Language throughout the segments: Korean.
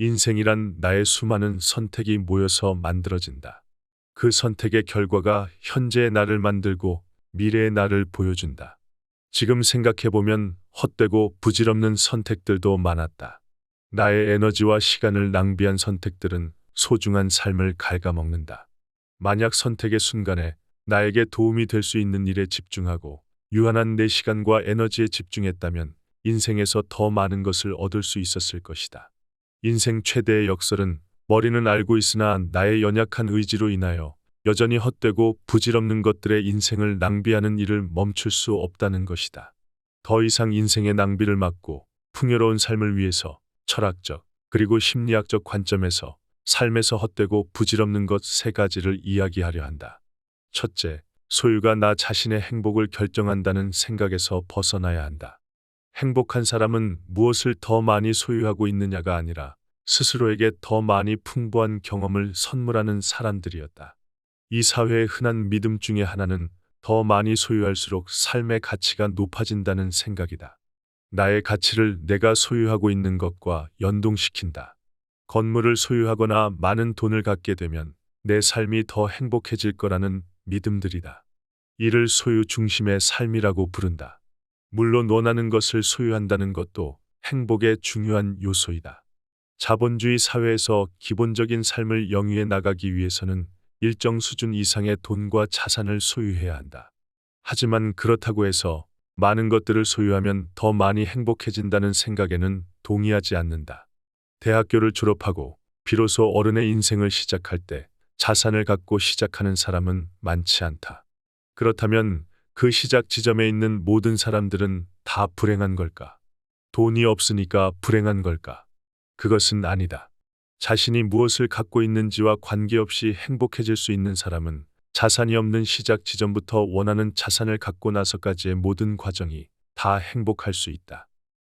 인생이란 나의 수많은 선택이 모여서 만들어진다. 그 선택의 결과가 현재의 나를 만들고 미래의 나를 보여준다. 지금 생각해보면 헛되고 부질없는 선택들도 많았다. 나의 에너지와 시간을 낭비한 선택들은 소중한 삶을 갉아먹는다. 만약 선택의 순간에 나에게 도움이 될 수 있는 일에 집중하고 유한한 내 시간과 에너지에 집중했다면 인생에서 더 많은 것을 얻을 수 있었을 것이다. 인생 최대의 역설은 머리는 알고 있으나 나의 연약한 의지로 인하여 여전히 헛되고 부질없는 것들의 인생을 낭비하는 일을 멈출 수 없다는 것이다. 더 이상 인생의 낭비를 막고 풍요로운 삶을 위해서 철학적 그리고 심리학적 관점에서 삶에서 헛되고 부질없는 것 세 가지를 이야기하려 한다. 첫째, 소유가 나 자신의 행복을 결정한다는 생각에서 벗어나야 한다. 행복한 사람은 무엇을 더 많이 소유하고 있느냐가 아니라 스스로에게 더 많이 풍부한 경험을 선물하는 사람들이었다. 이 사회의 흔한 믿음 중에 하나는 더 많이 소유할수록 삶의 가치가 높아진다는 생각이다. 나의 가치를 내가 소유하고 있는 것과 연동시킨다. 건물을 소유하거나 많은 돈을 갖게 되면 내 삶이 더 행복해질 거라는 믿음들이다. 이를 소유 중심의 삶이라고 부른다. 물론 원하는 것을 소유한다는 것도 행복의 중요한 요소이다. 자본주의 사회에서 기본적인 삶을 영위해 나가기 위해서는 일정 수준 이상의 돈과 자산을 소유해야 한다. 하지만 그렇다고 해서 많은 것들을 소유하면 더 많이 행복해진다는 생각에는 동의하지 않는다. 대학교를 졸업하고 비로소 어른의 인생을 시작할 때 자산을 갖고 시작하는 사람은 많지 않다. 그렇다면 그 시작 지점에 있는 모든 사람들은 다 불행한 걸까? 돈이 없으니까 불행한 걸까? 그것은 아니다. 자신이 무엇을 갖고 있는지와 관계없이 행복해질 수 있는 사람은 자산이 없는 시작 지점부터 원하는 자산을 갖고 나서까지의 모든 과정이 다 행복할 수 있다.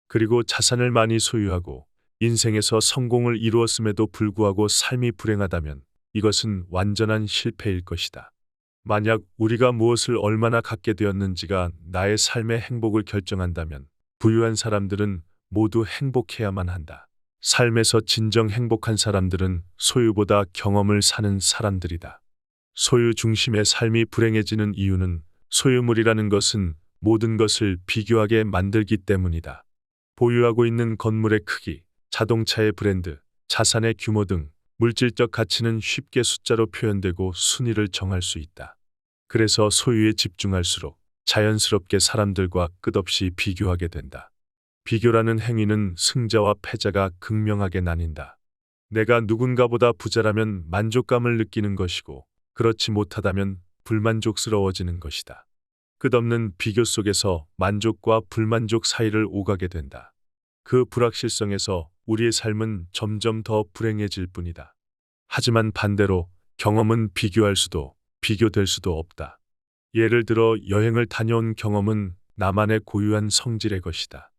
그리고 자산을 많이 소유하고 인생에서 성공을 이루었음에도 불구하고 삶이 불행하다면 이것은 완전한 실패일 것이다. 만약 우리가 무엇을 얼마나 갖게 되었는지가 나의 삶의 행복을 결정한다면 부유한 사람들은 모두 행복해야만 한다. 삶에서 진정 행복한 사람들은 소유보다 경험을 사는 사람들이다. 소유 중심의 삶이 불행해지는 이유는 소유물이라는 것은 모든 것을 비교하게 만들기 때문이다. 보유하고 있는 건물의 크기, 자동차의 브랜드, 자산의 규모 등 물질적 가치는 쉽게 숫자로 표현되고 순위를 정할 수 있다. 그래서 소유에 집중할수록 자연스럽게 사람들과 끝없이 비교하게 된다. 비교라는 행위는 승자와 패자가 극명하게 나뉜다. 내가 누군가보다 부자라면 만족감을 느끼는 것이고 그렇지 못하다면 불만족스러워지는 것이다. 끝없는 비교 속에서 만족과 불만족 사이를 오가게 된다. 그 불확실성에서 우리의 삶은 점점 더 불행해질 뿐이다. 하지만 반대로 경험은 비교할 수도 비교될 수도 없다. 예를 들어 여행을 다녀온 경험은 나만의 고유한 성질의 것이다.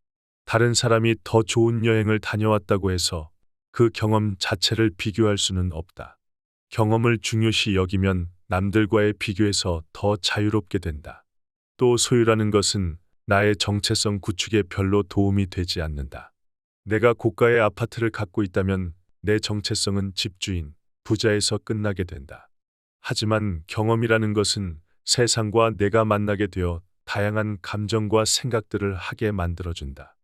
다른 사람이 더 좋은 여행을 다녀왔다고 해서 그 경험 자체를 비교할 수는 없다. 경험을 중요시 여기면 남들과의 비교에서 더 자유롭게 된다. 또 소유라는 것은 나의 정체성 구축에 별로 도움이 되지 않는다. 내가 고가의 아파트를 갖고 있다면 내 정체성은 집주인, 부자에서 끝나게 된다. 하지만 경험이라는 것은 세상과 내가 만나게 되어 다양한 감정과 생각들을 하게 만들어준다.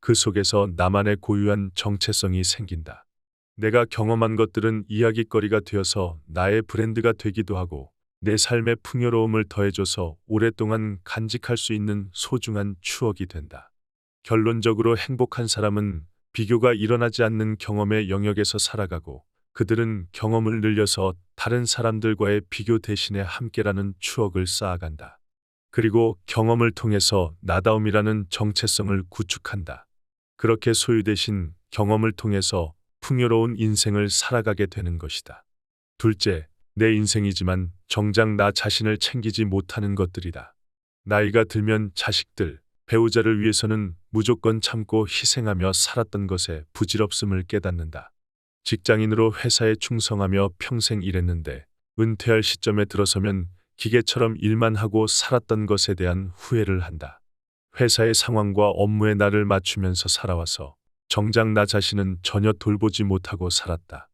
그 속에서 나만의 고유한 정체성이 생긴다. 내가 경험한 것들은 이야기거리가 되어서 나의 브랜드가 되기도 하고 내 삶의 풍요로움을 더해줘서 오랫동안 간직할 수 있는 소중한 추억이 된다. 결론적으로 행복한 사람은 비교가 일어나지 않는 경험의 영역에서 살아가고 그들은 경험을 늘려서 다른 사람들과의 비교 대신에 함께라는 추억을 쌓아간다. 그리고 경험을 통해서 나다움이라는 정체성을 구축한다. 그렇게 소유 대신 경험을 통해서 풍요로운 인생을 살아가게 되는 것이다. 둘째, 내 인생이지만 정작 나 자신을 챙기지 못하는 것들이다. 나이가 들면 자식들, 배우자를 위해서는 무조건 참고 희생하며 살았던 것에 부질없음을 깨닫는다. 직장인으로 회사에 충성하며 평생 일했는데 은퇴할 시점에 들어서면 기계처럼 일만 하고 살았던 것에 대한 후회를 한다. 회사의 상황과 업무에 나를 맞추면서 살아와서 정작 나 자신은 전혀 돌보지 못하고 살았다.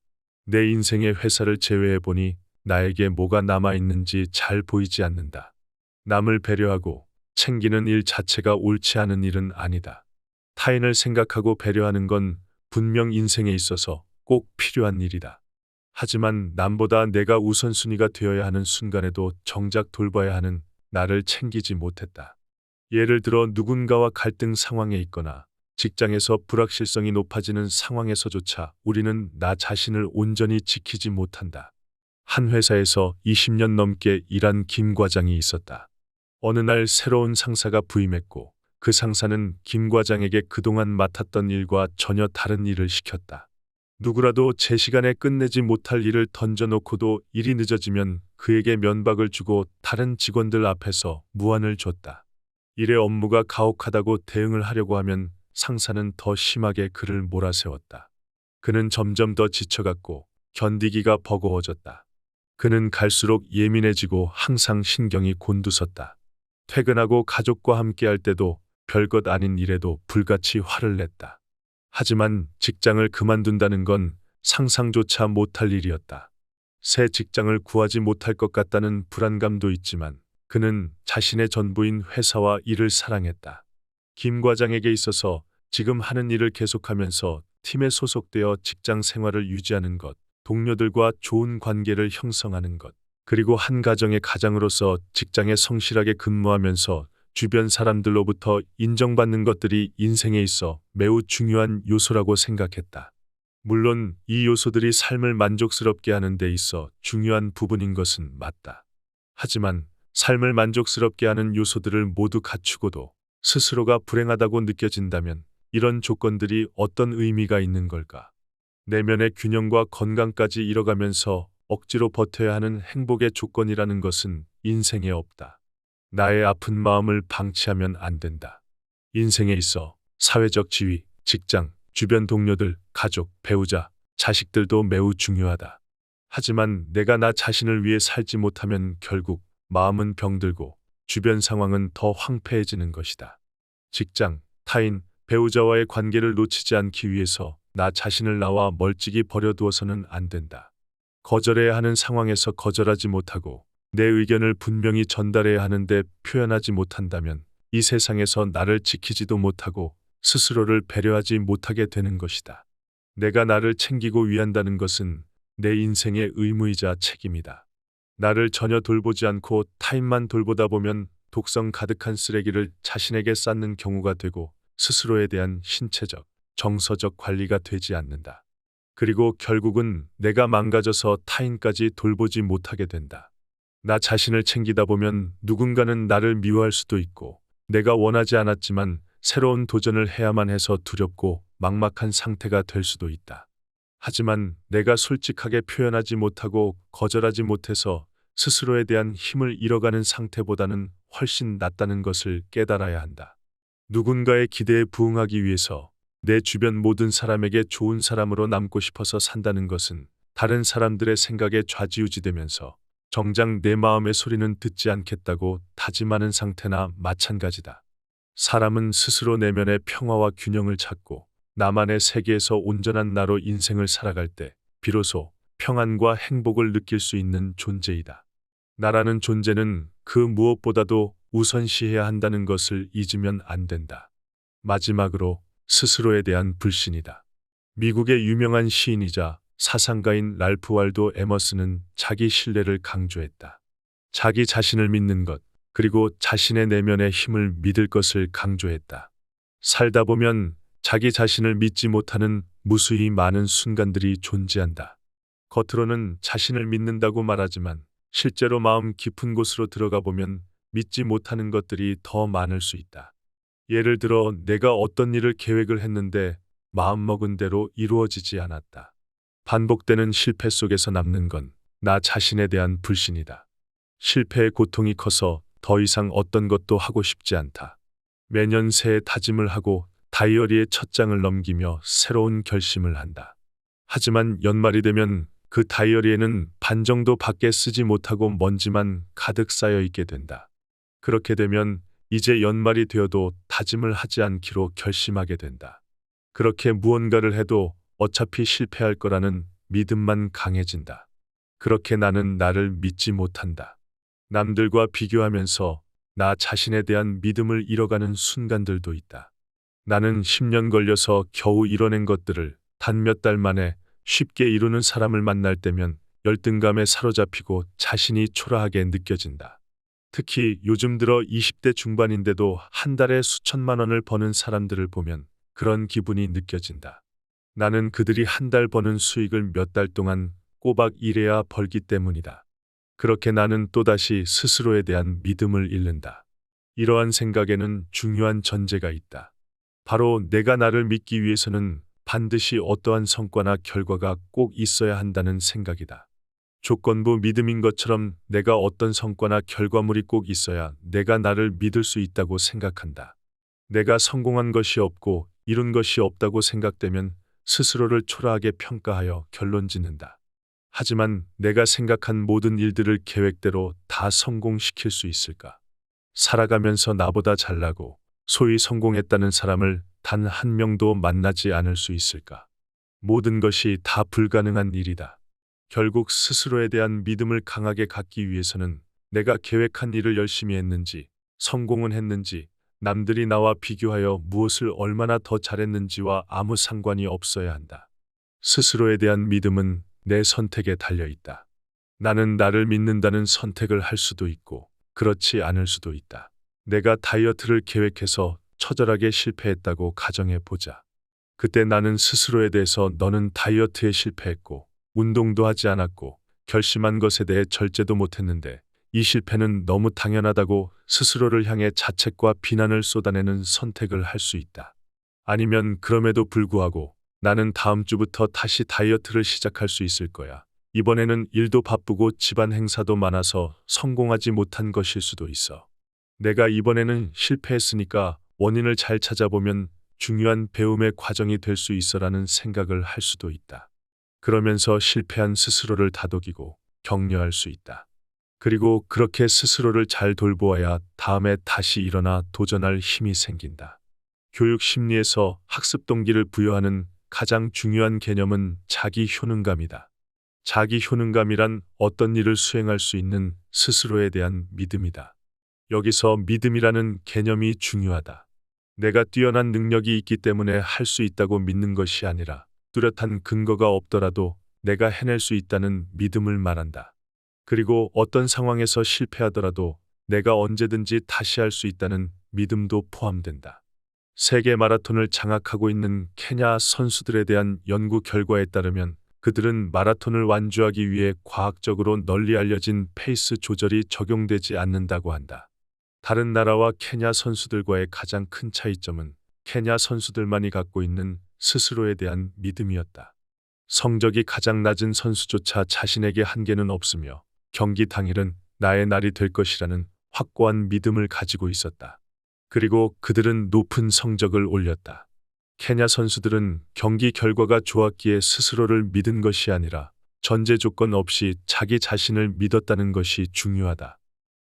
내 인생의 회사를 제외해 보니 나에게 뭐가 남아 있는지 잘 보이지 않는다. 남을 배려하고 챙기는 일 자체가 옳지 않은 일은 아니다. 타인을 생각하고 배려하는 건 분명 인생에 있어서 꼭 필요한 일이다. 하지만 남보다 내가 우선순위가 되어야 하는 순간에도 정작 돌봐야 하는 나를 챙기지 못했다. 예를 들어 누군가와 갈등 상황에 있거나 직장에서 불확실성이 높아지는 상황에서조차 우리는 나 자신을 온전히 지키지 못한다. 한 회사에서 20년 넘게 일한 김 과장이 있었다. 어느 날 새로운 상사가 부임했고 그 상사는 김 과장에게 그동안 맡았던 일과 전혀 다른 일을 시켰다. 누구라도 제 시간에 끝내지 못할 일을 던져놓고도 일이 늦어지면 그에게 면박을 주고 다른 직원들 앞에서 무안을 줬다. 일의 업무가 가혹하다고 대응을 하려고 하면 상사는 더 심하게 그를 몰아세웠다. 그는 점점 더 지쳐갔고 견디기가 버거워졌다. 그는 갈수록 예민해지고 항상 신경이 곤두섰다. 퇴근하고 가족과 함께할 때도 별것 아닌 일에도 불같이 화를 냈다. 하지만 직장을 그만둔다는 건 상상조차 못할 일이었다. 새 직장을 구하지 못할 것 같다는 불안감도 있지만 그는 자신의 전부인 회사와 일을 사랑했다. 김 과장에게 있어서 지금 하는 일을 계속하면서 팀에 소속되어 직장 생활을 유지하는 것, 동료들과 좋은 관계를 형성하는 것, 그리고 한 가정의 가장으로서 직장에 성실하게 근무하면서 주변 사람들로부터 인정받는 것들이 인생에 있어 매우 중요한 요소라고 생각했다. 물론 이 요소들이 삶을 만족스럽게 하는 데 있어 중요한 부분인 것은 맞다. 하지만 삶을 만족스럽게 하는 요소들을 모두 갖추고도 스스로가 불행하다고 느껴진다면 이런 조건들이 어떤 의미가 있는 걸까? 내면의 균형과 건강까지 잃어가면서 억지로 버텨야 하는 행복의 조건이라는 것은 인생에 없다. 나의 아픈 마음을 방치하면 안 된다. 인생에 있어 사회적 지위, 직장, 주변 동료들, 가족, 배우자, 자식들도 매우 중요하다. 하지만 내가 나 자신을 위해 살지 못하면 결국 마음은 병들고 주변 상황은 더 황폐해지는 것이다. 직장, 타인, 배우자와의 관계를 놓치지 않기 위해서 나 자신을 나와 멀찍이 버려두어서는 안 된다. 거절해야 하는 상황에서 거절하지 못하고 내 의견을 분명히 전달해야 하는데 표현하지 못한다면 이 세상에서 나를 지키지도 못하고 스스로를 배려하지 못하게 되는 것이다. 내가 나를 챙기고 위한다는 것은 내 인생의 의무이자 책임이다. 나를 전혀 돌보지 않고 타인만 돌보다 보면 독성 가득한 쓰레기를 자신에게 쌓는 경우가 되고 스스로에 대한 신체적, 정서적 관리가 되지 않는다. 그리고 결국은 내가 망가져서 타인까지 돌보지 못하게 된다. 나 자신을 챙기다 보면 누군가는 나를 미워할 수도 있고 내가 원하지 않았지만 새로운 도전을 해야만 해서 두렵고 막막한 상태가 될 수도 있다. 하지만 내가 솔직하게 표현하지 못하고 거절하지 못해서 스스로에 대한 힘을 잃어가는 상태보다는 훨씬 낫다는 것을 깨달아야 한다. 누군가의 기대에 부응하기 위해서 내 주변 모든 사람에게 좋은 사람으로 남고 싶어서 산다는 것은 다른 사람들의 생각에 좌지우지되면서 정작 내 마음의 소리는 듣지 않겠다고 다짐하는 상태나 마찬가지다. 사람은 스스로 내면의 평화와 균형을 찾고 나만의 세계에서 온전한 나로 인생을 살아갈 때 비로소 평안과 행복을 느낄 수 있는 존재이다. 나라는 존재는 그 무엇보다도 우선시해야 한다는 것을 잊으면 안 된다. 마지막으로 스스로에 대한 불신이다. 미국의 유명한 시인이자 사상가인 랄프 wal도 에머스는 자기 신뢰를 강조했다. 자기 자신을 믿는 것, 그리고 자신의 내면의 힘을 믿을 것을 강조했다. 살다 보면 자기 자신을 믿지 못하는 무수히 많은 순간들이 존재한다. 겉으로는 자신을 믿는다고 말하지만 실제로 마음 깊은 곳으로 들어가 보면 믿지 못하는 것들이 더 많을 수 있다. 예를 들어 내가 어떤 일을 계획을 했는데 마음먹은 대로 이루어지지 않았다. 반복되는 실패 속에서 남는 건 나 자신에 대한 불신이다. 실패의 고통이 커서 더 이상 어떤 것도 하고 싶지 않다. 매년 새해 다짐을 하고 다이어리에 첫 장을 넘기며 새로운 결심을 한다. 하지만 연말이 되면 그 다이어리에는 반 정도 밖에 쓰지 못하고 먼지만 가득 쌓여 있게 된다. 그렇게 되면 이제 연말이 되어도 다짐을 하지 않기로 결심하게 된다. 그렇게 무언가를 해도 어차피 실패할 거라는 믿음만 강해진다. 그렇게 나는 나를 믿지 못한다. 남들과 비교하면서 나 자신에 대한 믿음을 잃어가는 순간들도 있다. 나는 10년 걸려서 겨우 이뤄낸 것들을 단 몇 달 만에 쉽게 이루는 사람을 만날 때면 열등감에 사로잡히고 자신이 초라하게 느껴진다. 특히 요즘 들어 20대 중반인데도 한 달에 수천만 원을 버는 사람들을 보면 그런 기분이 느껴진다. 나는 그들이 한 달 버는 수익을 몇 달 동안 꼬박 일해야 벌기 때문이다. 그렇게 나는 또다시 스스로에 대한 믿음을 잃는다. 이러한 생각에는 중요한 전제가 있다. 바로 내가 나를 믿기 위해서는 반드시 어떠한 성과나 결과가 꼭 있어야 한다는 생각이다. 조건부 믿음인 것처럼 내가 어떤 성과나 결과물이 꼭 있어야 내가 나를 믿을 수 있다고 생각한다. 내가 성공한 것이 없고 이룬 것이 없다고 생각되면 스스로를 초라하게 평가하여 결론 짓는다. 하지만 내가 생각한 모든 일들을 계획대로 다 성공시킬 수 있을까? 살아가면서 나보다 잘나고 소위 성공했다는 사람을 단 한 명도 만나지 않을 수 있을까? 모든 것이 다 불가능한 일이다. 결국 스스로에 대한 믿음을 강하게 갖기 위해서는 내가 계획한 일을 열심히 했는지, 성공은 했는지, 남들이 나와 비교하여 무엇을 얼마나 더 잘했는지와 아무 상관이 없어야 한다. 스스로에 대한 믿음은 내 선택에 달려 있다. 나는 나를 믿는다는 선택을 할 수도 있고, 그렇지 않을 수도 있다. 내가 다이어트를 계획해서 처절하게 실패했다고 가정해 보자. 그때 나는 스스로에 대해서 너는 다이어트에 실패했고, 운동도 하지 않았고, 결심한 것에 대해 절제도 못했는데, 이 실패는 너무 당연하다고 스스로를 향해 자책과 비난을 쏟아내는 선택을 할 수 있다. 아니면 그럼에도 불구하고 나는 다음 주부터 다시 다이어트를 시작할 수 있을 거야. 이번에는 일도 바쁘고 집안 행사도 많아서 성공하지 못한 것일 수도 있어. 내가 이번에는 실패했으니까 원인을 잘 찾아보면 중요한 배움의 과정이 될 수 있어라는 생각을 할 수도 있다. 그러면서 실패한 스스로를 다독이고 격려할 수 있다. 그리고 그렇게 스스로를 잘 돌보아야 다음에 다시 일어나 도전할 힘이 생긴다. 교육 심리에서 학습 동기를 부여하는 가장 중요한 개념은 자기 효능감이다. 자기 효능감이란 어떤 일을 수행할 수 있는 스스로에 대한 믿음이다. 여기서 믿음이라는 개념이 중요하다. 내가 뛰어난 능력이 있기 때문에 할 수 있다고 믿는 것이 아니라 뚜렷한 근거가 없더라도 내가 해낼 수 있다는 믿음을 말한다. 그리고 어떤 상황에서 실패하더라도 내가 언제든지 다시 할 수 있다는 믿음도 포함된다. 세계 마라톤을 장악하고 있는 케냐 선수들에 대한 연구 결과에 따르면 그들은 마라톤을 완주하기 위해 과학적으로 널리 알려진 페이스 조절이 적용되지 않는다고 한다. 다른 나라와 케냐 선수들과의 가장 큰 차이점은 케냐 선수들만이 갖고 있는 스스로에 대한 믿음이었다. 성적이 가장 낮은 선수조차 자신에게 한계는 없으며 경기 당일은 나의 날이 될 것이라는 확고한 믿음을 가지고 있었다. 그리고 그들은 높은 성적을 올렸다. 케냐 선수들은 경기 결과가 좋았기에 스스로를 믿은 것이 아니라 전제 조건 없이 자기 자신을 믿었다는 것이 중요하다.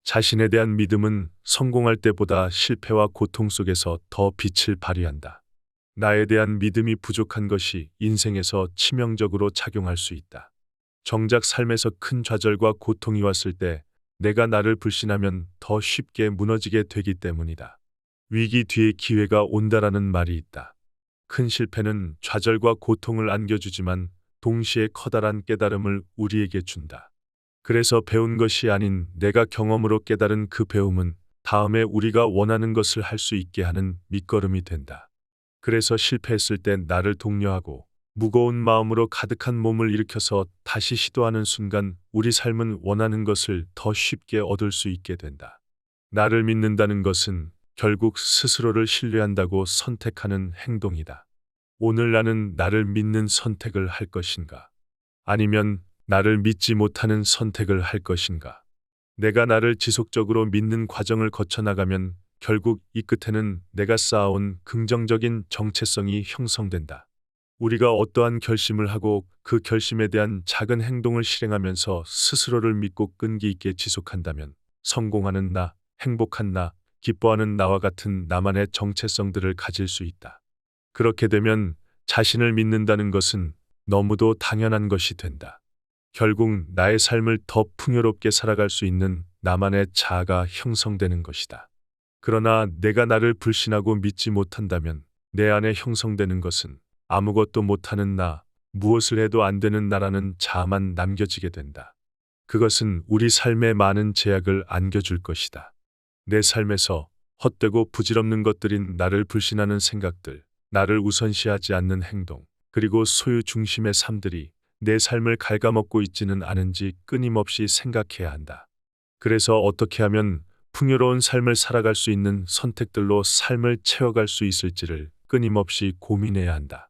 자신에 대한 믿음은 성공할 때보다 실패와 고통 속에서 더 빛을 발휘한다. 나에 대한 믿음이 부족한 것이 인생에서 치명적으로 작용할 수 있다. 정작 삶에서 큰 좌절과 고통이 왔을 때 내가 나를 불신하면 더 쉽게 무너지게 되기 때문이다. 위기 뒤에 기회가 온다라는 말이 있다. 큰 실패는 좌절과 고통을 안겨주지만 동시에 커다란 깨달음을 우리에게 준다. 그래서 배운 것이 아닌 내가 경험으로 깨달은 그 배움은 다음에 우리가 원하는 것을 할 수 있게 하는 밑거름이 된다. 그래서 실패했을 땐 나를 독려하고 무거운 마음으로 가득한 몸을 일으켜서 다시 시도하는 순간 우리 삶은 원하는 것을 더 쉽게 얻을 수 있게 된다. 나를 믿는다는 것은 결국 스스로를 신뢰한다고 선택하는 행동이다. 오늘 나는 나를 믿는 선택을 할 것인가? 아니면 나를 믿지 못하는 선택을 할 것인가? 내가 나를 지속적으로 믿는 과정을 거쳐나가면 결국 이 끝에는 내가 쌓아온 긍정적인 정체성이 형성된다. 우리가 어떠한 결심을 하고 그 결심에 대한 작은 행동을 실행하면서 스스로를 믿고 끈기 있게 지속한다면 성공하는 나, 행복한 나, 기뻐하는 나와 같은 나만의 정체성들을 가질 수 있다. 그렇게 되면 자신을 믿는다는 것은 너무도 당연한 것이 된다. 결국 나의 삶을 더 풍요롭게 살아갈 수 있는 나만의 자아가 형성되는 것이다. 그러나 내가 나를 불신하고 믿지 못한다면 내 안에 형성되는 것은 아무것도 못하는 나, 무엇을 해도 안 되는 나라는 자아만 남겨지게 된다. 그것은 우리 삶에 많은 제약을 안겨줄 것이다. 내 삶에서 헛되고 부질없는 것들인 나를 불신하는 생각들, 나를 우선시하지 않는 행동, 그리고 소유 중심의 삶들이 내 삶을 갉아먹고 있지는 않은지 끊임없이 생각해야 한다. 그래서 어떻게 하면 풍요로운 삶을 살아갈 수 있는 선택들로 삶을 채워갈 수 있을지를 끊임없이 고민해야 한다.